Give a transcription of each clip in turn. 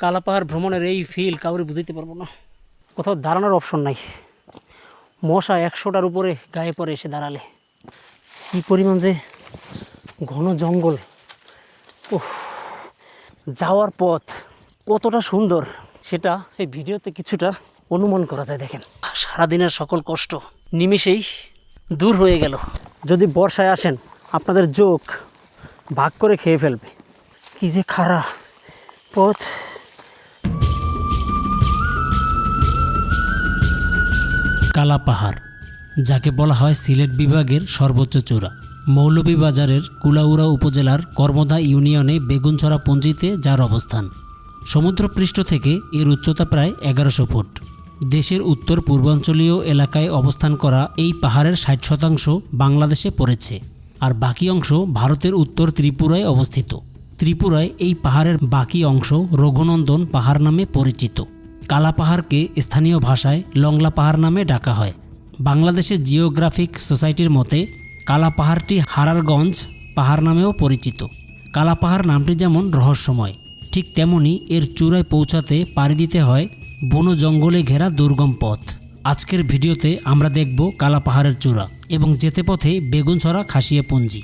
কালাপাহাড় ভ্রমণের এই ফিল কাউরে বুঝাইতে পারব না। কোথাও দাঁড়ানোর অপশন নাই। মশা একশোটার উপরে গায়ে পড়ে এসে দাঁড়ালে। কী পরিমাণ যে ঘন জঙ্গল। ওহ যাওয়ার পথ কতটা সুন্দর, সেটা এই ভিডিওতে কিছুটা অনুমান করা যায় দেখেন। সারাদিনের সকল কষ্ট নিমেষেই দূর হয়ে গেল। যদি বর্ষায় আসেন, আপনাদের চোখ ভাগ করে খেয়ে ফেলবে। কি যে খারাপ পথ। কালা পাহাড়, যাকে বলা হয় সিলেট বিভাগের সর্বোচ্চ চূড়া। মৌলভীবাজারের কুলাউড়া উপজেলার কর্মদা ইউনিয়নে বেগুনছড়া পঞ্জিতে যার অবস্থান। সমুদ্রপৃষ্ঠ থেকে এর উচ্চতা প্রায় এগারোশো ফুট। দেশের উত্তর পূর্বাঞ্চলীয় এলাকায় অবস্থান করা এই পাহাড়ের ষাট শতাংশ বাংলাদেশে পড়েছে, আর বাকি অংশ ভারতের উত্তর ত্রিপুরায় অবস্থিত। ত্রিপুরায় এই পাহাড়ের বাকি অংশ রঘুনন্দন পাহাড় নামে পরিচিত। কালা পাহাড়কে স্থানীয় ভাষায় লংলা পাহাড় নামে ডাকা হয়। বাংলাদেশের জিওগ্রাফিক সোসাইটির মতে কালা পাহাড়টি হারারগঞ্জ পাহাড় নামেও পরিচিত। কালা পাহাড় নামটি যেমন রহস্যময়, ঠিক তেমনি এর চূড়ায় পৌঁছাতে পাড়ি দিতে হয় বনো জঙ্গলে ঘেরা দুর্গম পথ। আজকের ভিডিওতে আমরা দেখব কালা পাহাড়ের চূড়া এবং যেতে পথে বেগুনছড়া খাসিয়া পুঞ্জি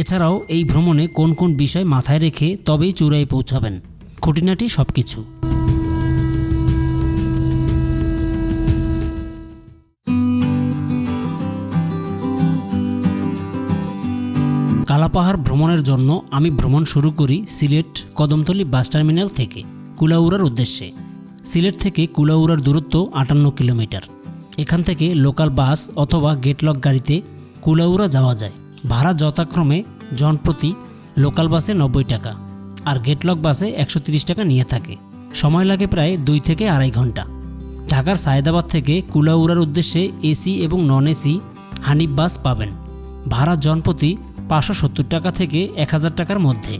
এছাড়াও এই ভ্রমণে কোন কোন বিষয় মাথায় রেখে তবেই চূড়ায় পৌঁছাবেন। খুঁটিনাটি সব কিছু কালাপাহাড় ভ্রমণের জন্য আমি ভ্রমণ শুরু করি সিলেট কদমতলী বাস টার্মিনাল থেকে কুলাউড়ার উদ্দেশ্যে। সিলেট থেকে কুলাউড়ার দূরত্ব আটান্ন কিলোমিটার। এখান থেকে লোকাল বাস অথবা গেটলক গাড়িতে কুলাউড়া যাওয়া যায়। ভাড়া যথাক্রমে জনপ্রতি লোকাল বাসে নব্বই টাকা আর গেটলক বাসে একশো টাকা নিয়ে থাকে। সময় লাগে প্রায় দুই থেকে আড়াই ঘণ্টা। ঢাকার সায়দাবাদ থেকে কুলাউড়ার উদ্দেশ্যে এসি এবং নন এসি হানিফ বাস পাবেন। ভাড়া জনপ্রতি পাঁচশো সত্তর টাকা থেকে এক হাজার টাকার মধ্যে।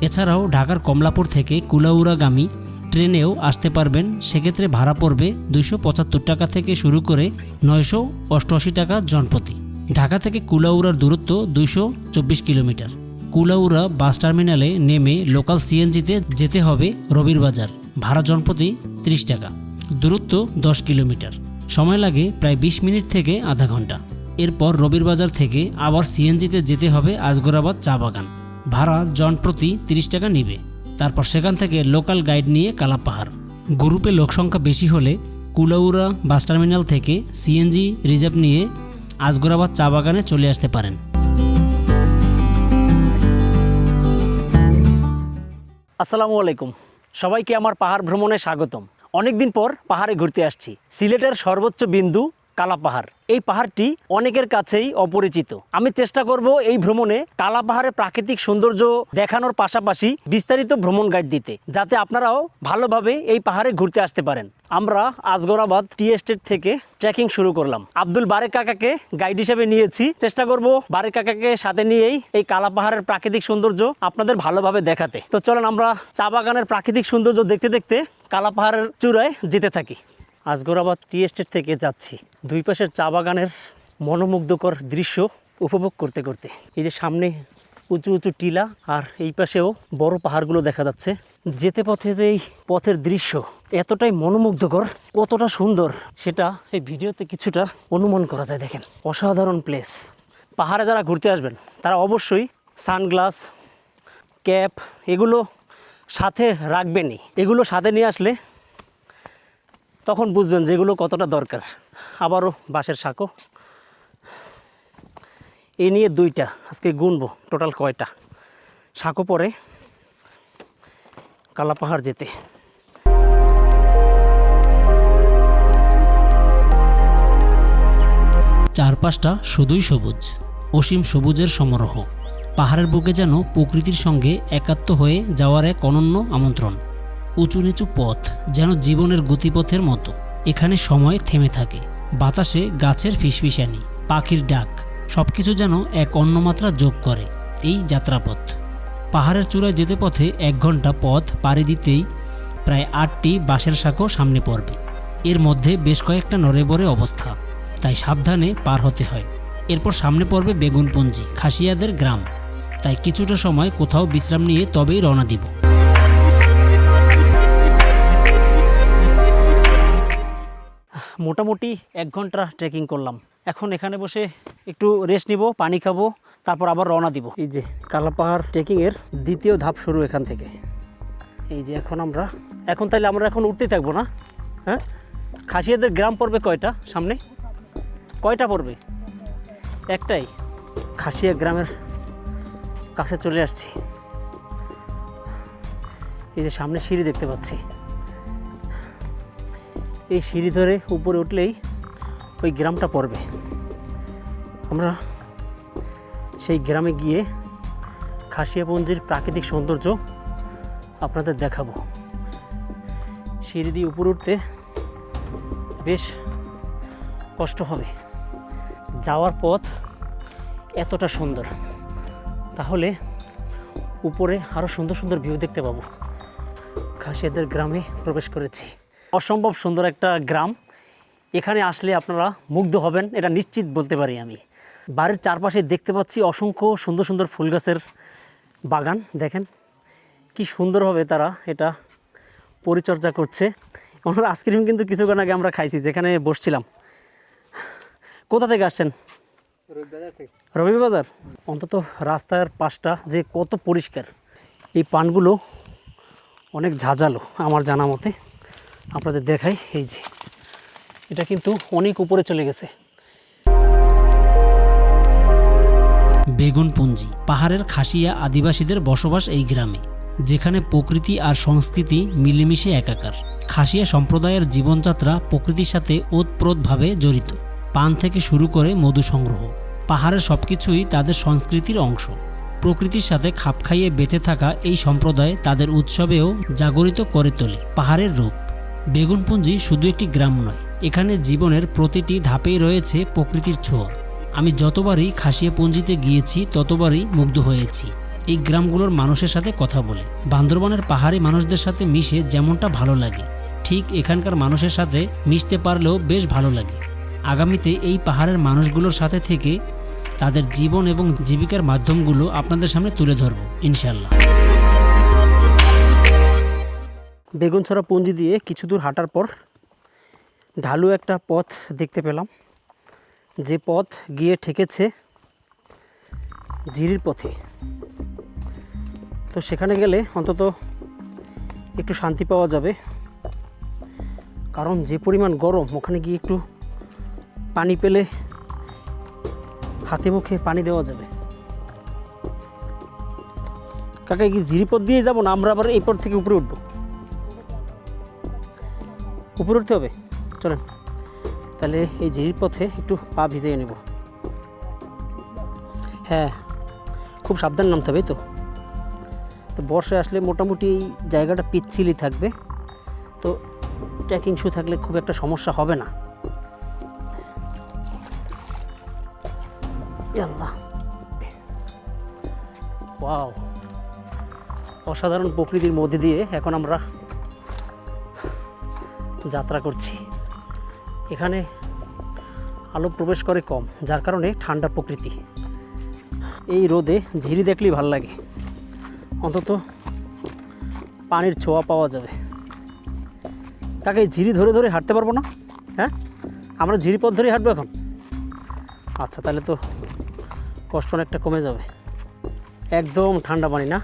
এছাড়াও ঢাকার কমলাপুর থেকে কুলাউড়াগামী ট্রেনেও আসতে পারবেন। সেক্ষেত্রে ভাড়া পড়বে দুইশো পঁচাত্তর টাকা থেকে শুরু করে নয়শো অষ্টআশি টাকা জনপ্রতি। ঢাকা থেকে কুলাউড়ার দূরত্ব দুইশো চব্বিশ কিলোমিটার। কুলাউড়া বাস টার্মিনালে নেমে লোকাল সিএনজিতে যেতে হবে রবির বাজার। ভাড়া জনপ্রতি ত্রিশ টাকা। দূরত্ব দশ কিলোমিটার। সময় লাগে প্রায় বিশ মিনিট থেকে আধা ঘণ্টা। এরপর রবির বাজার থেকে আবার সিএনজিতে যেতে হবে আজগরাবাদ চা বাগান। ভাড়া জন প্রতি তিরিশ টাকা নিবে। তারপর সেখান থেকে লোকাল গাইড নিয়ে কালা পাহাড় গ্রুপে লোকসংখ্যা বেশি হলে কুলাউড়া বাস টার্মিনাল থেকে সিএনজি রিজার্ভ নিয়ে আজগরাবাদ চা বাগানে চলে আসতে পারেন। আসসালামু আলাইকুম। সবাইকে আমার পাহাড় ভ্রমণে স্বাগতম। অনেকদিন পর পাহাড়ে ঘুরতে আসছি। সিলেটের সর্বোচ্চ বিন্দু কালা পাহাড় এই পাহাড়টি অনেকের কাছেই অপরিচিত। আমি চেষ্টা করব এই ভ্রমণে কালা পাহাড়ের প্রাকৃতিক সৌন্দর্য দেখানোর পাশাপাশি বিস্তারিত ভ্রমণ গাইড দিতে, যাতে আপনারাও ভালোভাবে এই পাহাড়ে ঘুরতে আসতে পারেন। আমরা আজগরাবাদ টি এস্টেট থেকে ট্রেকিং শুরু করলাম। আব্দুল বারেক কাকাকে গাইড হিসেবে নিয়েছি। চেষ্টা করব বারেক কাকাকে সাথে নিয়েই এই কালা পাহাড়ের প্রাকৃতিক সৌন্দর্য আপনাদের ভালোভাবে দেখাতে। তো চলেন আমরা চা বাগানের প্রাকৃতিক সৌন্দর্য দেখতে দেখতে কালা পাহাড়ের চূড়ায় যেতে থাকি। আজগরাবাদ টি এস্টেট থেকে যাচ্ছি। দুই পাশের চা বাগানের মনোমুগ্ধকর দৃশ্য উপভোগ করতে করতে। এই যে সামনে উঁচু উঁচু টিলা আর এই পাশেও বড় পাহাড়গুলো দেখা যাচ্ছে। যেতে পথে যে এই পথের দৃশ্য এতটাই মনোমুগ্ধকর, কতটা সুন্দর সেটা এই ভিডিওতে কিছুটা অনুমান করা যায় দেখেন। অসাধারণ প্লেস পাহাড়ে যারা ঘুরতে আসবেন, তারা অবশ্যই সানগ্লাস, ক্যাপ এগুলো সাথে রাখবেনই। এগুলো সাথে নিয়ে আসলে তখন বুঝবেন যেগুলো কতটা দরকার। আবারও বাঁশের সাঁকো। এই নিয়ে দুইটা, আজকে গুনবো টোটাল কয়টা। সাঁকো পরে কালাপাহাড় যেতে। চারপাশটা শুধুই সবুজ, অসীম সবুজের সমারোহ। পাহাড়ের বুকে যেন প্রকৃতির সঙ্গে একাত্ম হয়ে যাওয়ার এক অনন্য আমন্ত্রণ। উঁচু নিচু পথ যেন জীবনের গতিপথের মতো। এখানে সময় থেমে থাকে। বাতাসে গাছের ফিসফিসানি, পাখির ডাক সব কিছু যেন এক অন্যমাত্রা যোগ করে এই যাত্রাপথ। পাহাড়ের চূড়ায় যেতে পথে এক ঘণ্টা পথ পাড়ি দিতেই প্রায় আটটি বাঁশের শাঁখো সামনে পড়বে। এর মধ্যে বেশ কয়েকটা নড়েবড়ে অবস্থা, তাই সাবধানে পার হতে হয়। এরপর সামনে পড়বে বেগুনপঞ্জি, খাসিয়াদের গ্রাম। তাই কিছুটা সময় কোথাও বিশ্রাম নিয়ে তবেই রওনা দিব। মোটামুটি এক ঘণ্টা ট্রেকিং করলাম। এখন এখানে বসে একটু রেস্ট নিব, পানি খাব, তারপর আবার রওনা দিব। এই যে কালাপাহাড় ট্রেকিংয়ের দ্বিতীয় ধাপ শুরু এখান থেকে। এই যে এখন আমরা, এখন তাহলে আমরা এখন উঠতে থাকব না? হ্যাঁ? খাসিয়াদের গ্রাম পড়বে কয়টা সামনে? কয়টা পড়বে? একটাই। খাসিয়া গ্রামের কাছে চলে আসছি। এই যে সামনে সিঁড়ি দেখতে পাচ্ছি। এই সিঁড়ি ধরে উপরে উঠলেই ওই গ্রামটা পড়বে। আমরা সেই গ্রামে গিয়ে খাসিয়াপঞ্জির প্রাকৃতিক সৌন্দর্য আপনাদের দেখাবো। সিঁড়ি দিয়ে উপরে উঠতে বেশ কষ্ট হবে। যাওয়ার পথ এতটা সুন্দর। তাহলে উপরে আরও সুন্দর সুন্দর ভিউ দেখতে পাবো। খাসিয়াদের গ্রামে প্রবেশ করেছি। অসম্ভব সুন্দর একটা গ্রাম। এখানে আসলে আপনারা মুগ্ধ হবেন এটা নিশ্চিত বলতে পারি আমি। বাড়ির চারপাশে দেখতে পাচ্ছি অসংখ্য সুন্দর সুন্দর ফুল গাছের বাগান দেখেন। কি সুন্দরভাবে তারা এটা পরিচর্যা করছে। ওনার আইসক্রিম কিন্তু কিছুক্ষণ আগে আমরা খাইছি যেখানে বসছিলাম। কোথা থেকে আসছেন? রবিবাজার? অন্তত রাস্তার পাশটা যে কত পরিষ্কার। এই পানগুলো অনেক ঝাঁঝালো আমার জানা মতে। আপনাদের দেখাই, এই যে। এটা কিন্তু অনেক উপরে চলে গেছে। বেগুনপুঞ্জি, পাহাড়ের খাসিয়া আদিবাসীদের বসবাস এই গ্রামে, যেখানে প্রকৃতি আর সংস্কৃতি মিলেমিশে একাকার। খাসিয়া সম্প্রদায়ের জীবনযাত্রা প্রকৃতির সাথে ওতপ্রোতভাবে জড়িত। পান থেকে শুরু করে মধু সংগ্রহ। পাহাড়ের সবকিছুই তাদের সংস্কৃতির অংশ। প্রকৃতির সাথে খাপ খাইয়ে বেঁচে থাকা এই সম্প্রদায় তাদের উৎসবেও জাগরিত করে তোলে পাহাড়ের রূপ। বেগুনপুঞ্জি শুধু একটি গ্রাম নয়, এখানে জীবনের প্রতিটি ধাপেই রয়েছে প্রকৃতির ছোঁয়া। আমি যতবারই খাসিয়াপুঞ্জিতে গিয়েছি, ততবারই মুগ্ধ হয়েছি। এই গ্রামগুলোর মানুষের সাথে কথা বলে, বান্দরবানের পাহাড়ি মানুষদের সাথে মিশে যেমনটা ভালো লাগে, ঠিক এখানকার মানুষের সাথে মিশতে পারলেও বেশ ভালো লাগে। আগামীতে এই পাহাড়ের মানুষগুলোর সাথে থেকে তাদের জীবন এবং জীবিকার মাধ্যমগুলো আপনাদের সামনে তুলে ধরব ইনশাল্লাহ বেগুনছড়া পুঞ্জি দিয়ে কিছু দূর হাঁটার পর ঢালু একটা পথ দেখতে পেলাম। যে পথ গিয়ে ঠেকেছে ঝিরির পথে। তো সেখানে গেলে অন্তত একটু শান্তি পাওয়া যাবে। কারণ যে পরিমাণ গরম, ওখানে গিয়ে একটু পানি পেলে হাতে মুখে পানি দেওয়া যাবে। কাকা কি ঝিরিপথ দিয়ে যাব না? আমরা আবার এই পথ থেকে উপরে উঠবো। উপরে উঠতে হবে? চলেন। তাহলে এই ঝিরির পথে একটু পা ভিজিয়ে নেব। হ্যাঁ খুব সাবধান নামতে হবে তো। তো বর্ষায় আসলে মোটামুটি এই জায়গাটা পিচ্ছিলই থাকবে। তো ট্রেকিং শু থাকলে খুব একটা সমস্যা হবে না। ওয়াও, অসাধারণ প্রকৃতির মধ্যে দিয়ে এখন আমরা যাত্রা করছি। এখানে আলো প্রবেশ করে কম, যার কারণে ঠান্ডা প্রকৃতি। এই রোদে ঝিরি দেখলেই ভালো লাগে। অন্তত পানির ছোঁয়া পাওয়া যাবে। এই ঝিরি ধরে ধরে হাঁটতে পারব না? হ্যাঁ? আমরা ঝিরি পথ ধরেই হাঁটবো এখন? আচ্ছা তাহলে তো কষ্ট অনেকটা কমে যাবে। একদম ঠান্ডা পানি না?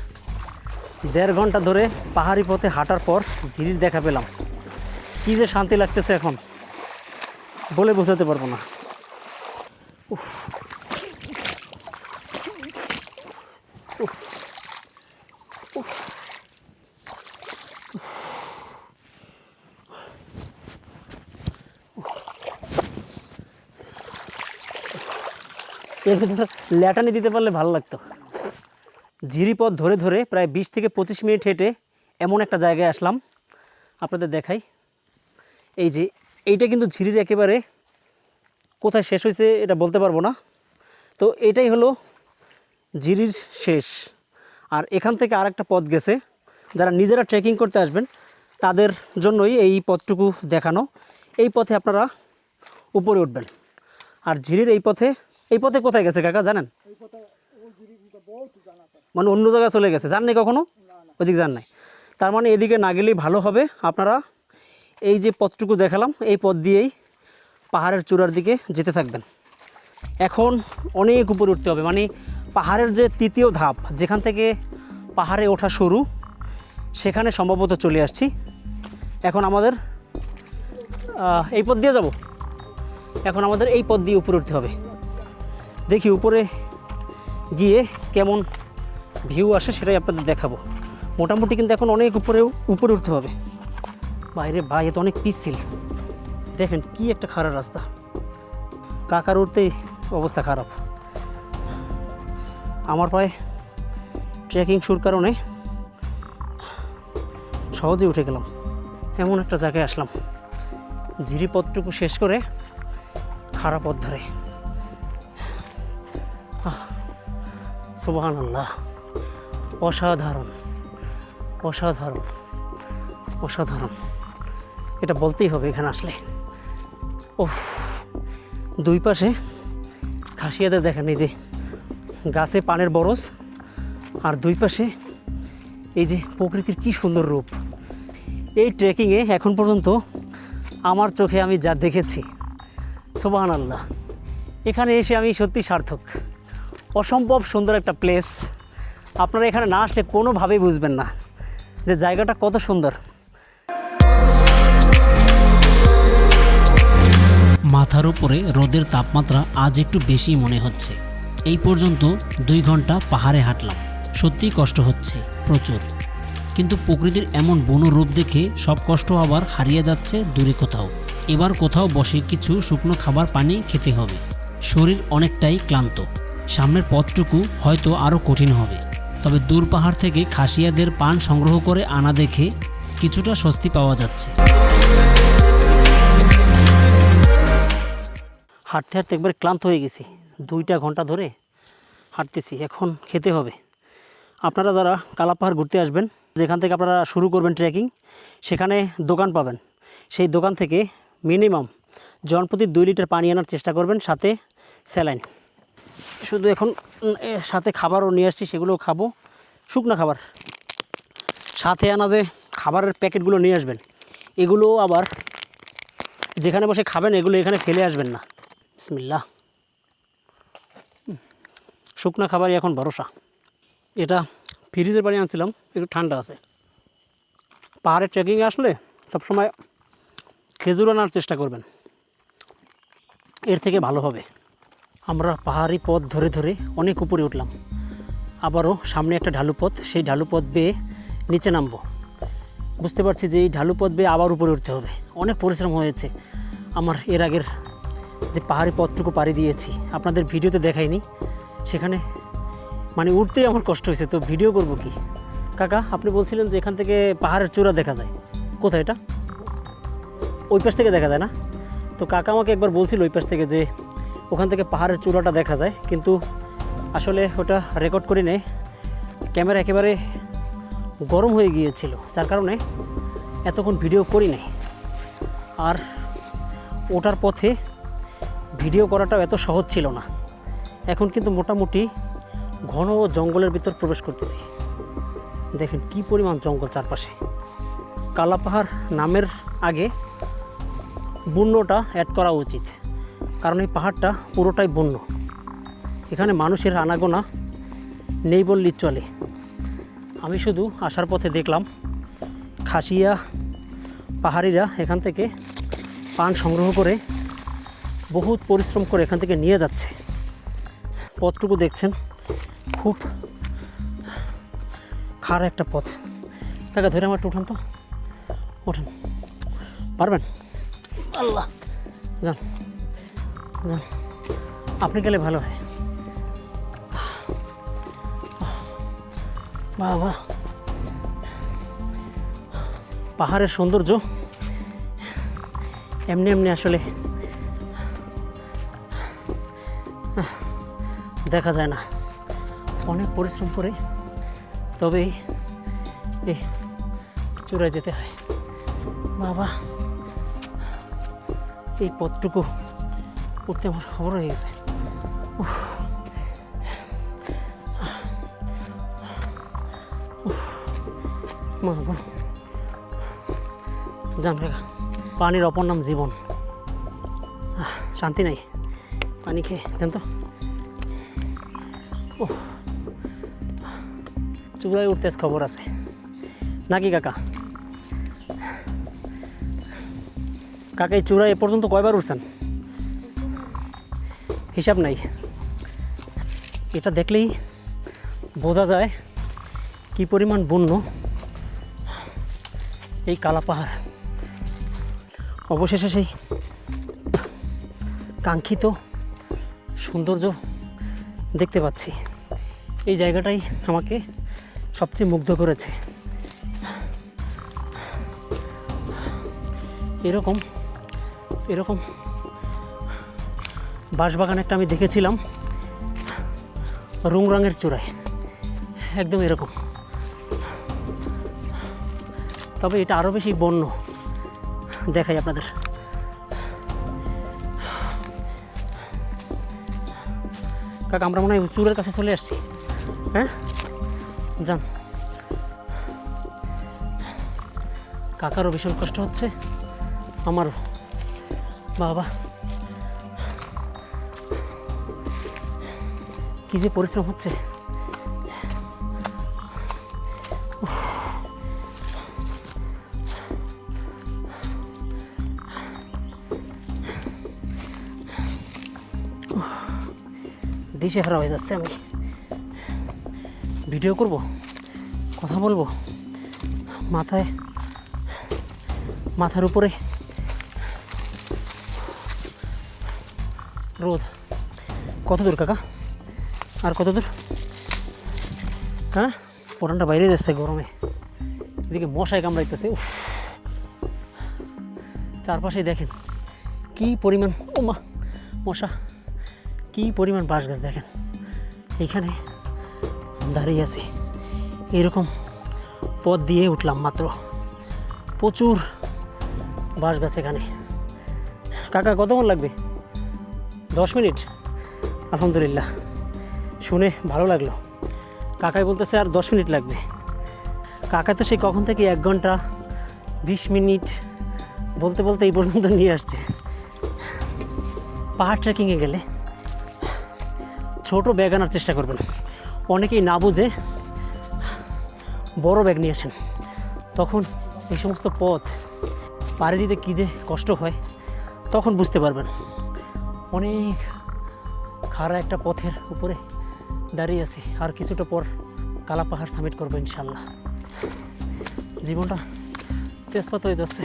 দেড় ঘণ্টা ধরে পাহাড়ি পথে হাঁটার পর ঝিরির দেখা পেলাম। কী যে শান্তি লাগতেছে এখন? বলে বোঝাতে পারব না। এর ভিতরে ল্যাটানি দিতে পারলে ভালো লাগতো। ঝিরিপথ ধরে ধরে প্রায় বিশ থেকে পঁচিশ মিনিট হেঁটে এমন একটা জায়গায় আসলাম। আপনাদের দেখাই। এই যে এইটা কিন্তু ঝিরির একেবারে কোথায় শেষ হয়েছে এটা বলতে পারব না। তো এটাই হলো ঝিরির শেষ। আর এখান থেকে আরেকটা পথ গেছে। যারা নিজেরা ট্রেকিং করতে আসবেন তাদের জন্যই এই পথটুকু দেখানো। এই পথে আপনারা উপরে উঠবেন। আর ঝিরির এই পথে এই পথে কোথায় গেছে কাকা জানেন? মানে অন্য জায়গায় চলে গেছে। যান নাই কখনো ওইদিকে যান নাই। তার মানে এদিকে না গেলেই ভালো হবে। আপনারা এই যে পথটুকু দেখালাম, এই পথ দিয়েই পাহাড়ের চূড়ার দিকে যেতে থাকবেন। এখন অনেক উপরে উঠতে হবে মানে পাহাড়ের যে তৃতীয় ধাপ, যেখান থেকে পাহাড়ে ওঠা শুরু, সেখানে সম্ভবত চলে আসছি। এখন আমাদের এই পথ দিয়ে যাব। এখন আমাদের এই পথ দিয়ে উপরে উঠতে হবে। দেখি উপরে গিয়ে কেমন ভিউ আসে, সেটাই আপনাদের দেখাবো। মোটামুটি কিন্তু এখন অনেক উপরে উপরে উঠতে হবে। বাইরে ভাই এ তো অনেক পিচ্ছিল। দেখেন কি একটা খারাপ রাস্তা। কাকার উঠতেই অবস্থা খারাপ। আমার পায়ে ট্রেকিং শুর কারণে সহজে উঠে গেলাম। এমন একটা জায়গায় আসলাম। ঝিরি পথটুকু শেষ করে খারাপ পথ ধরে। সুবাহান আল্লাহ অসাধারণ। অসাধারণ। অসাধারণ। এটা বলতেই হবে এখানে আসলে। ও দুই পাশে খাসিয়াদের দেখেন এই যে গাছে পানের বরস আর দুই পাশে এই যে প্রকৃতির কি সুন্দর রূপ। এই ট্রেকিংয়ে এখন পর্যন্ত আমার চোখে আমি যা দেখেছি সোবাহান আল্লাহ এখানে এসে আমি সত্যি সার্থক। অসম্ভব সুন্দর একটা প্লেস আপনারা এখানে না আসলে কোনোভাবেই বুঝবেন না যে জায়গাটা কত সুন্দর। মাথার উপরে রোদের তাপমাত্রা আজ একটু বেশি মনে হচ্ছে। এই পর্যন্ত দুই ঘণ্টা পাহাড়ে হাঁটলাম। সত্যিই কষ্ট হচ্ছে, প্রচুর। কিন্তু প্রকৃতির এমন বন রূপ দেখে সব কষ্ট আবার হারিয়ে যাচ্ছে দূরে কোথাও। এবার কোথাও বসে কিছু শুকনো খাবার পানি খেতে হবে। শরীর অনেকটাই ক্লান্ত। সামনের পথটুকু হয়তো আরও কঠিন হবে। তবে দূর পাহাড় থেকে খাসিয়াদের পান সংগ্রহ করে আনা দেখে কিছুটা স্বস্তি পাওয়া যাচ্ছে। হাঁটতে হাঁটতে একবার ক্লান্ত হয়ে গেছি। দুইটা ঘণ্টা ধরে হাঁটতেছি, এখন খেতে হবে। আপনারা যারা কালাপাহাড় ঘুরতে আসবেন, যেখান থেকে আপনারা শুরু করবেন ট্রেকিং সেখানে দোকান পাবেন। সেই দোকান থেকে মিনিমাম জনপ্রতি দুই লিটার পানি আনার চেষ্টা করবেন, সাথে স্যালাইন। শুধু এখন সাথে খাবারও নিয়ে আসছি, সেগুলোও খাব। শুকনো খাবার। সাথে আনা যে খাবারের প্যাকেটগুলো নিয়ে আসবেন এগুলো আবার যেখানে বসে খাবেন, এগুলো এখানে ফেলে আসবেন না। বিসমিল্লাহ। হুম, শুকনো খাবারই এখন ভরসা। এটা ফ্রিজের বাড়ি আনছিলাম একটু ঠান্ডা আছে। পাহাড়ে ট্রেকিংয়ে আসলে সবসময় খেজুর আনার চেষ্টা করবেন। এর থেকে ভালো হবে। আমরা পাহাড়ি পথ ধরে ধরে অনেক উপরে উঠলাম। আবারও সামনে একটা ঢালু পথ সেই ঢালু পথ বেয়ে নিচে নামবো। বুঝতে পারছি যে এই ঢালু পথ বেয়ে আবার উপরে উঠতে হবে। অনেক পরিশ্রম হয়েছে। আমার এর আগের যে পাহাড়ি পথটুকু পাড়ি দিয়েছি। আপনাদের ভিডিওতে দেখাইনি। সেখানে মানে উঠতেই আমার কষ্ট হয়েছে। তো ভিডিও করব কি? কাকা, আপনি বলছিলেন যে এখান থেকে পাহাড়ের চূড়া দেখা যায়। কোথায় এটা? ওই পাশ থেকে দেখা যায় না? তো কাকা আমাকে একবার বলছিল ওই পাশ থেকে যে ওখান থেকে পাহাড়ের চূড়াটা দেখা যায়। কিন্তু আসলে ওটা রেকর্ড করি নেই। ক্যামেরা একেবারে গরম হয়ে গিয়েছিল। যার কারণে এতক্ষণ ভিডিও করি নাই। আর ওটার পথে ভিডিও করাটাও এত সহজ ছিল না। এখন কিন্তু মোটামুটি ঘন জঙ্গলের ভিতর প্রবেশ করতেছি। দেখেন কি পরিমাণ জঙ্গল চারপাশে। কালাপাহাড় নামের আগে বন্যটা অ্যাড করা উচিত। কারণ এই পাহাড়টা পুরোটাই বন্য। এখানে মানুষের আনাগোনা নেই বললেই চলে। আমি শুধু আসার পথে দেখলাম, খাসিয়া পাহাড়িরা এখান থেকে পান সংগ্রহ করে বহুত পরিশ্রম করে এখান থেকে নিয়ে যাচ্ছে। পথটুকু দেখছেন খুব খারাপ একটা পথ। টাকা ধরে আমার একটু উঠান তো। ওঠেন। পারবেন? আল্লাহ। যান। যান। আপনি গেলে ভালো হয়। বাবা। পাহাড়ের সৌন্দর্য এমনি এমনি আসলে দেখা যায় না। অনেক পরিশ্রম করে তবেই এই চূড়ায় যেতে হয়। বাবা, এই পথটুকু উঠতে আমার খবর হয়ে গেছে। কাকা, পানির অপর নাম জীবন। শান্তি নাই। পানি খেয়ে দেন তো। চূড়ায় উঠতে খবর আছে। নাকি কাকা? কাকা, এই চূড়ায় এ পর্যন্ত কয়বার উঠছেন? হিসাব নাই। এটা দেখলেই বোঝা যায় কি পরিমাণ বন্য এই কালা পাহাড়। অবশেষে সেই কাঙ্ক্ষিত সৌন্দর্য দেখতে পাচ্ছি। এই জায়গাটাই আমাকে সবচেয়ে মুগ্ধ করেছে। এরকম এরকম বাঁশবাগান একটা আমি দেখেছিলাম, রুংরাঙের চূড়ায়। একদম এরকম। তবে এটা আরও বেশি বন্য দেখাই আপনাদের। কাকা, আমরা মনে হয় চূড়ের কাছে চলে আসছি। হ্যাঁ? যান। কাকারও ভীষণ কষ্ট হচ্ছে। আমারও বাবা কি যে পরিশ্রম হচ্ছে। দিশে হারা হয়ে যাচ্ছে আমি। ভিডিও করব? কথা বলব? মাথায়, মাথার উপরে। রোদ। কত দূর, কাকা? আর কত দূর? হ্যাঁ? পরানটা বাইরে যাচ্ছে গরমে। এদিকে মশায় কামড়াইতেছে, উফ। চারপাশে দেখেন, কি পরিমাণ ও মা মশা। কি পরিমাণ বাঁশ গাছ দেখেন। এইখানে দাঁড়িয়ে আছি। এরকম পথ দিয়ে উঠলাম মাত্র। প্রচুর বাঁশ গাছ এখানে। কাকা, কতক্ষণ লাগবে? দশ মিনিট? আলহামদুলিল্লাহ। শুনে ভালো লাগল। কাকাই বলতেছে আর দশ মিনিট লাগবে। কাকা তো সেই কখন থেকে এক ঘণ্টা, বিশ মিনিট বলতে বলতে এই পর্যন্ত নিয়ে আসছে। পাহাড় ট্রেকিংয়ে গেলে ছোট ব্যাগ আনার চেষ্টা করবেন অনেকেই না বুঝে বড় ব্যাগ নিয়ে আসেন। তখন এই সমস্ত পথ পাড়ি দিতে কী যে কষ্ট হয়, তখন বুঝতে পারবেন। অনেক খাড়া একটা পথের উপরে দাঁড়িয়ে আছি। আর কিছুটা পর কালা পাহাড় সামিট করব ইনশাল্লাহ। জীবনটা তেজপাত হয়ে যাচ্ছে।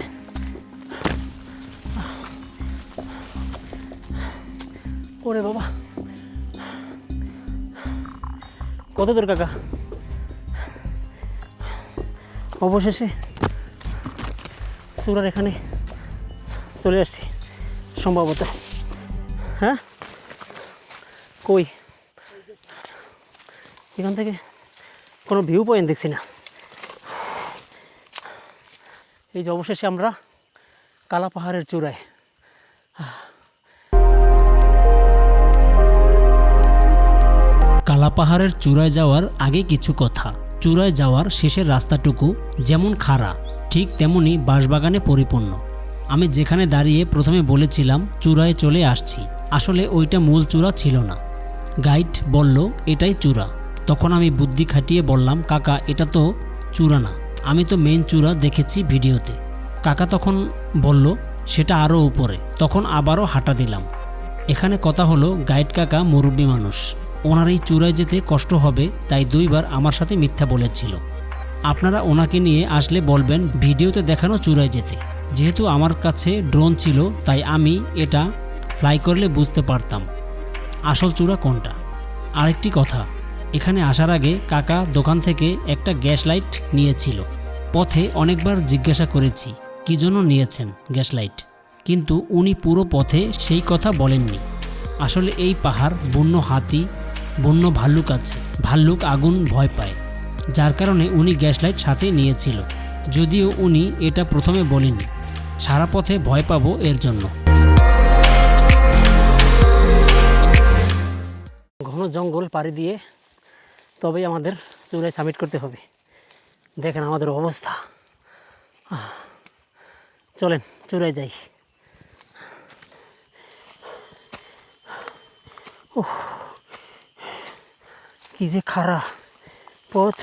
ওরে বাবা। কত দূর, কাকা? অবশেষে সুরার এখানে চলে আসছি, সম্ভবত। হ্যাঁ? কই? এখান থেকে কোনো ভিউ পয়েন্ট দেখছি না। এই যে অবশেষে আমরা কালা পাহাড়ের চূড়ায়। কালাপাহাড়ের চূড়ায় যাওয়ার আগে কিছু কথা। চূড়ায় যাওয়ার শেষের রাস্তাটুকু যেমন খাড়া, ঠিক তেমনই বাঁশবাগানে পরিপূর্ণ। আমি যেখানে দাঁড়িয়ে প্রথমে বলেছিলাম, চূড়ায় চলে আসছি। আসলে ওইটা মূল চূড়া ছিল না। গাইড বলল, এটাই চূড়া। তখন আমি বুদ্ধি খাটিয়ে বললাম, কাকা, এটা তো চূড়া না। আমি তো মেইন চূড়া দেখেছি ভিডিওতে। কাকা তখন বলল, সেটা আরও উপরে। তখন আবারও হাঁটা দিলাম। এখানে কথা হলো, গাইড কাকা মুরব্বী মানুষ। ওনার এই চূড়ায় যেতে কষ্ট হবে, তাই দুইবার আমার সাথে মিথ্যা বলেছিল। আপনারা ওনাকে নিয়ে আসলে বলবেন, ভিডিওতে দেখানো চূড়ায় যেতে। যেহেতু আমার কাছে ড্রোন ছিল, তাই আমি এটা ফ্লাই করলে বুঝতে পারতাম। আসল চূড়া কোনটা? আরেকটি কথা, এখানে আসার আগে কাকা দোকান থেকে একটা গ্যাস লাইট নিয়েছিল। পথে অনেকবার জিজ্ঞাসা করেছি, কী জন্য নিয়েছেন গ্যাস লাইট? কিন্তু উনি পুরো পথে সেই কথা বলেননি। আসলে এই পাহাড়, বন্য হাতি বন্য ভাল্লুক আছে। ভাল্লুক আগুন ভয় পায়। যার কারণে উনি গ্যাস লাইট সাথে নিয়েছিল। যদিও উনি এটা প্রথমে বলেননি। সারা পথে ভয় পাবো এর জন্য। ঘন জঙ্গল পাড়ি দিয়ে তবেই আমাদের চূড়ায় সাবমিট করতে হবে। দেখেন আমাদের অবস্থা। চলেন চূড়ায় যাই। উফ, কি যে খারাপ পথ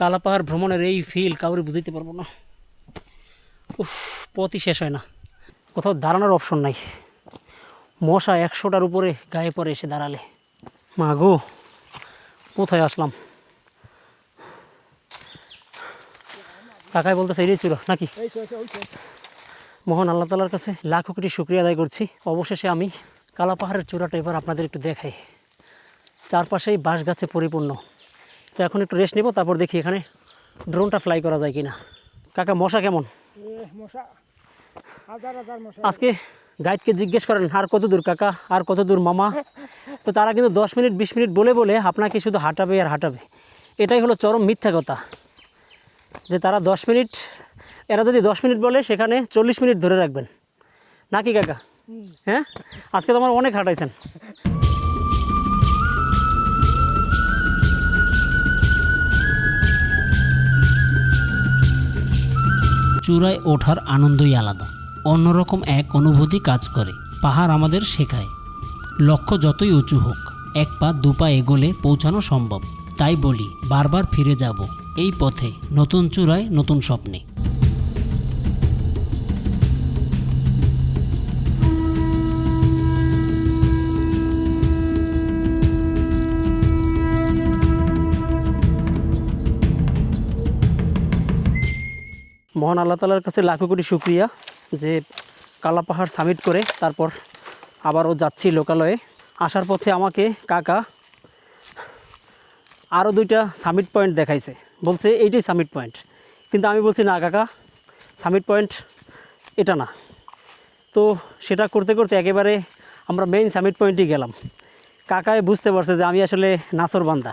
কালাপাহাড় ভ্রমণের এই ফিল কাউরে বুঝাইতে পারব না। উফ পথই শেষ হয় না। কোথাও দাঁড়ানোর অপশন নাই। মশা একশোটার উপরে গায়ে পড়ে এসে দাঁড়ালে। মা গো কোথায় আসলাম? কাকাই বলতেছে এটাই চুরো নাকি? মোহন আল্লাহ তালার কাছে লাখো কোটি শুক্রিয়া আদায় করছি। অবশেষে আমি কালা পাহাড়ের চূড়াটা এবার আপনাদের একটু দেখাই। চারপাশেই বাঁশ গাছে পরিপূর্ণ। তো এখন একটু রেস্ট নেব তারপর দেখি এখানে ড্রোনটা ফ্লাই করা যায় কিনা। কাকা মশা কেমন? আজকে গাইডকে জিজ্ঞেস করেন আর কত দূর কাকা? আর কত দূর মামা? তো তারা কিন্তু দশ মিনিট বিশ মিনিট বলে বলে আপনাকে শুধু হাঁটাবে আর হাঁটাবে। এটাই হলো চরম মিথ্যা কথা। যে তারা দশ মিনিট এরা যদি দশ মিনিট বলে, সেখানে চল্লিশ মিনিট ধরে রাখবেন। নাকি কাকা? হ্যাঁ? আজকে তো আমার অনেক হাঁটাইছেন। চূড়ায় ওঠার আনন্দই আলাদা। অন্যরকম এক অনুভূতি কাজ করে। পাহাড় আমাদের শেখায়, লক্ষ্য যতই উঁচু হোক, এক পা দু পা এগোলে পৌঁছানো সম্ভব। তাই বলি, বারবার ফিরে যাব এই পথে নতুন চূড়ায়, নতুন স্বপ্নে। মহান আল্লাহ তালার কাছে লাখো কোটি শুক্রিয়া যে কালা পাহাড় সামিট করে তারপর আবারও যাচ্ছি লোকালয়ে। আসার পথে আমাকে কাকা আরও দুইটা সামিট পয়েন্ট দেখাইছে। বলছে, এইটাই সামিট পয়েন্ট। কিন্তু আমি বলছি, না কাকা, সামিট পয়েন্ট এটা না। তো সেটা করতে করতে একেবারে আমরা মেইন সামিট পয়েন্টই গেলাম। কাকায় বুঝতে পারছে যে আমি আসলে নাসর বান্দা।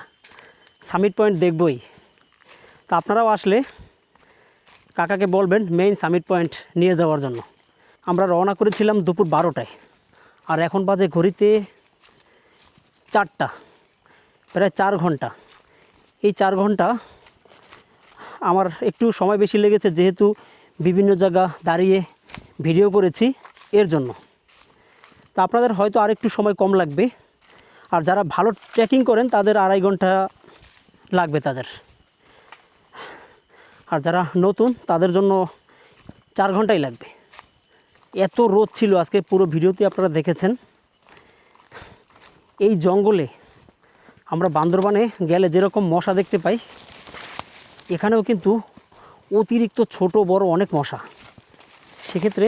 সামিট পয়েন্ট দেখবই। তা আপনারাও আসলে কাকাকে বলবেন মেইন সামিট পয়েন্ট নিয়ে যাওয়ার জন্য। আমরা রওনা করেছিলাম দুপুর বারোটায়। আর এখন বাজে ঘড়িতে চারটা, প্রায় চার ঘণ্টা। এই চার ঘণ্টা আমার একটু সময় বেশি লেগেছে যেহেতু বিভিন্ন জায়গা দাঁড়িয়ে ভিডিও করেছি এর জন্য। তা আপনাদের হয়তো আরেকটু সময় কম লাগবে। আর যারা ভালো ট্রেকিং করেন তাদের আড়াই ঘণ্টা লাগবে তাদের। আর যারা নতুন, তাদের জন্য চার ঘন্টাই লাগবে। এত রোদ ছিল আজকে, পুরো ভিডিওতে আপনারা দেখেছেন। এই জঙ্গলে আমরা বান্দরবানে গেলে যেরকম মশা দেখতে পাই, এখানেও কিন্তু অতিরিক্ত ছোট, বড় অনেক মশা। সেক্ষেত্রে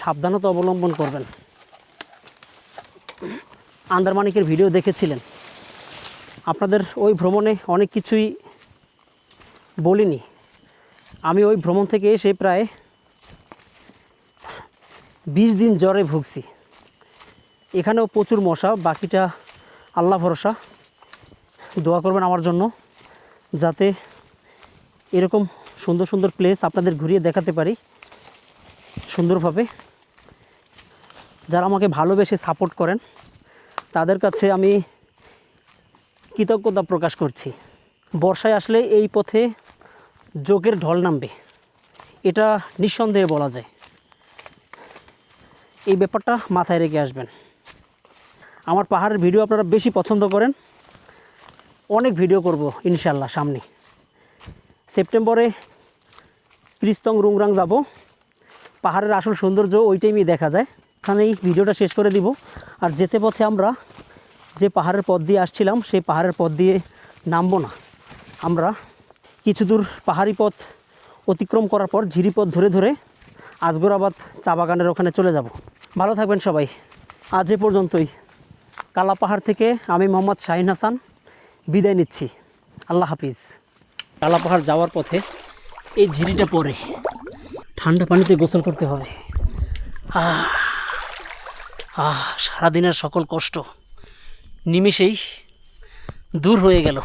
সাবধানতা অবলম্বন করবেন। আন্দারমানিকের ভিডিও দেখেছিলেন। আপনাদের ওই ভ্রমণে অনেক কিছুই বলিনি। আমি ওই ভ্রমণ থেকে এসে প্রায় বিশ দিন জ্বরে ভুগছি। এখানেও প্রচুর মশা, বাকিটা আল্লাহ ভরসা। দোয়া করবেন আমার জন্য যাতে এরকম সুন্দর সুন্দর প্লেস আপনাদের ঘুরিয়ে দেখাতে পারি সুন্দরভাবে। যারা আমাকে ভালোবেসে সাপোর্ট করেন, তাদের কাছে আমি কৃতজ্ঞতা প্রকাশ করছি। বর্ষায় আসলে এই পথে যোগের ঢল নামবে। এটা নিঃসন্দেহে বলা যায়। এই ব্যাপারটা মাথায় রেখে আসবেন। আমার পাহাড়ের ভিডিও আপনারা বেশি পছন্দ করেন। অনেক ভিডিও করব ইনশাল্লাহ সামনে। সেপ্টেম্বরে ক্রিস্তং রুংরাং যাব। পাহাড়ের আসল সৌন্দর্য ওই টাইমই দেখা যায়। এখানেই ভিডিওটা শেষ করে দিব। আর যেতে পথে আমরা যে পাহাড়ের পথ দিয়ে আসছিলাম, সেই পাহাড়ের পথ দিয়ে নামবো না। আমরা কিছু দূর পাহাড়ি পথ অতিক্রম করার পর ঝিরিপথ ধরে ধরে আজগরাবাদ চা বাগানের ওখানে চলে যাব। ভালো থাকবেন সবাই। আজ এ পর্যন্তই। কালা পাহাড় থেকে আমি মোহাম্মদ শাহিন হাসান বিদায় নিচ্ছি। আল্লাহ হাফিজ। কালা পাহাড় যাওয়ার পথে এই ঝিরিটা পরে ঠান্ডা পানিতে গোসল করতে হবে। আহ আহ, সারাদিনের সকল কষ্ট নিমেষেই দূর হয়ে গেল।